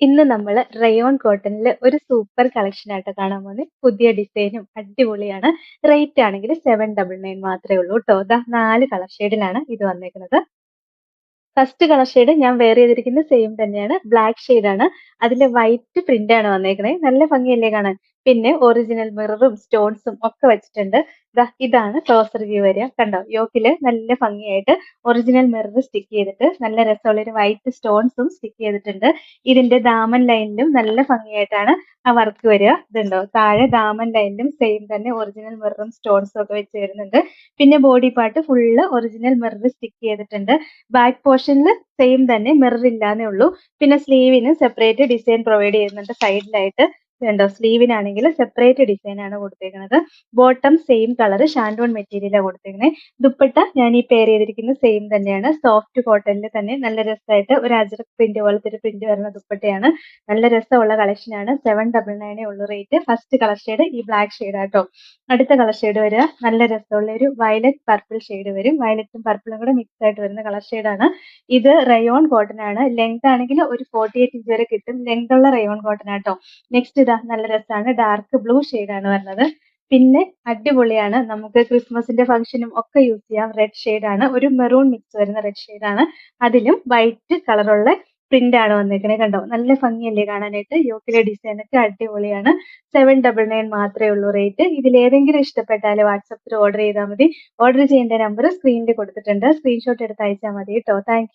ഇന്ന് നമ്മൾ റയോൺ കോട്ടണിൽ ഒരു സൂപ്പർ കളക്ഷൻ ആയിട്ട് കാണാൻ പോകുന്നത് പുതിയ ഡിസൈനും അടിപൊളിയാണ്. റേറ്റ് ആണെങ്കിൽ സെവൻ ഡബിൾ നയൻ മാത്രമേ ഉള്ളൂ കേട്ടോ ദാ നാല് കളർ ഷെയ്ഡിലാണ് ഇത് വന്നേക്കുന്നത്. ഫസ്റ്റ് കളർ ഷെയ്ഡ് ഞാൻ വെയർ ചെയ്തിരിക്കുന്നത് സെയിം തന്നെയാണ്. ബ്ലാക്ക് ആണ്. അതിന്റെ വൈറ്റ് പ്രിന്റ് ആണ് വന്നേക്കുന്നത് നല്ല ഭംഗിയല്ലേ കാണാൻ? പിന്നെ ഒറിജിനൽ മിററും സ്റ്റോൺസും ഒക്കെ വെച്ചിട്ടുണ്ട്. ഇതാണ് ക്ലോസർ വ്യൂ വരിക. കണ്ടോ? യോക്കിൽ നല്ല ഭംഗിയായിട്ട് ഒറിജിനൽ മിറർ സ്റ്റിക്ക് ചെയ്തിട്ട് നല്ല രസമുള്ള ഒരു വൈറ്റ് സ്റ്റോൺസും സ്റ്റിക്ക് ചെയ്തിട്ടുണ്ട്. ഇതിന്റെ ദാമൻ ലൈനിലും നല്ല ഭംഗിയായിട്ടാണ് ആ വർക്ക് വരിക. ഇതുണ്ടോ? താഴെ ദാമൻ ലൈനിലും സെയിം തന്നെ ഒറിജിനൽ മിററും സ്റ്റോൺസും ഒക്കെ വെച്ച് വരുന്നുണ്ട്. പിന്നെ body part full original mirror stick ചെയ്തിട്ടുണ്ട്. ബാക്ക് പോർഷനിൽ സെയിം തന്നെ മിറർ ഇല്ലാന്നേ ഉള്ളൂ. പിന്നെ സ്ലീവിന് സെപ്പറേറ്റ് ഡിസൈൻ പ്രൊവൈഡ് ചെയ്യുന്നുണ്ട് സൈഡിലായിട്ട് കണ്ടോ സ്ലീവിനാണെങ്കിൽ സെപ്പറേറ്റ് ഡിസൈൻ ആണ് കൊടുത്തേക്കുന്നത് ബോട്ടം സെയിം കളർ ഷാൻഡോൺ മെറ്റീരിയലാണ് കൊടുത്തേക്കുന്നത് ദുപ്പട്ട ഞാൻ ഈ പെയർ ചെയ്തിരിക്കുന്ന സെയിം തന്നെയാണ്. സോഫ്റ്റ് കോട്ടണിൽ തന്നെ നല്ല രസമായിട്ട് ഒരു അജറക് പ്രിന്റ് പോലത്തെ ഒരു പ്രിന്റ് വരുന്ന ദുപ്പട്ടയാണ്. നല്ല രസമുള്ള കളക്ഷനാണ് സെവൻ ഡബിൾ നയനേ ഉള്ളൂ റേറ്റ് ഫസ്റ്റ് കളർ ഷെയ്ഡ് ഈ ബ്ലാക്ക് ഷെയ്ഡ് ആട്ടോ അടുത്ത കളർ ഷെയ്ഡ് വരിക. നല്ല രസമുള്ള ഒരു വയലറ്റ് പർപ്പിൾ ഷെയ്ഡ് വരും. വയലറ്റും പർപ്പിളും കൂടെ മിക്സ് ആയിട്ട് വരുന്ന കളർ ഷെയ്ഡാണ് ഇത് റയോൺ കോട്ടൺ ആണ്. ലെങ്ത് ആണെങ്കിൽ ഒരു ഫോർട്ടി എയ്റ്റ് ഇഞ്ച് വരെ കിട്ടും. ലെങ്ത് ഉള്ള റയോൺ കോട്ടൺ ആട്ടോ നെക്സ്റ്റ് ഇതാ നല്ല രസമാണ് ഡാർക്ക് ബ്ലൂ ആണ് വരുന്നത്. പിന്നെ അടിപൊളിയാണ്. നമുക്ക് ക്രിസ്മസിന്റെ ഫംഗ്ഷനും ഒക്കെ യൂസ് ചെയ്യാം. റെഡ് ആണ്. ഒരു മെറൂൺ മിക്സ് വരുന്ന റെഡ് ആണ്. അതിലും വൈറ്റ് കളറുള്ള പ്രിന്റ് ആണ് വന്നേക്കണേ. കണ്ടോ? നല്ല ഭംഗിയല്ലേ കാണാനായിട്ട്? യോക്കിലെ ഡിസൈൻ ഒക്കെ അടിപൊളിയാണ്. സെവൻ ഡബിൾ നയൻ മാത്രമേ ഉള്ളൂ റേറ്റ് ഇതിൽ ഏതെങ്കിലും ഇഷ്ടപ്പെട്ടാൽ വാട്സപ്പിൽ ഓർഡർ ചെയ്താൽ മതി. ഓർഡർ ചെയ്യേണ്ട നമ്പർ സ്ക്രീനിൽ കൊടുത്തിട്ടുണ്ട്. സ്ക്രീൻഷോട്ട് എടുത്ത് അയച്ചാൽ മതി കേട്ടോ താങ്ക്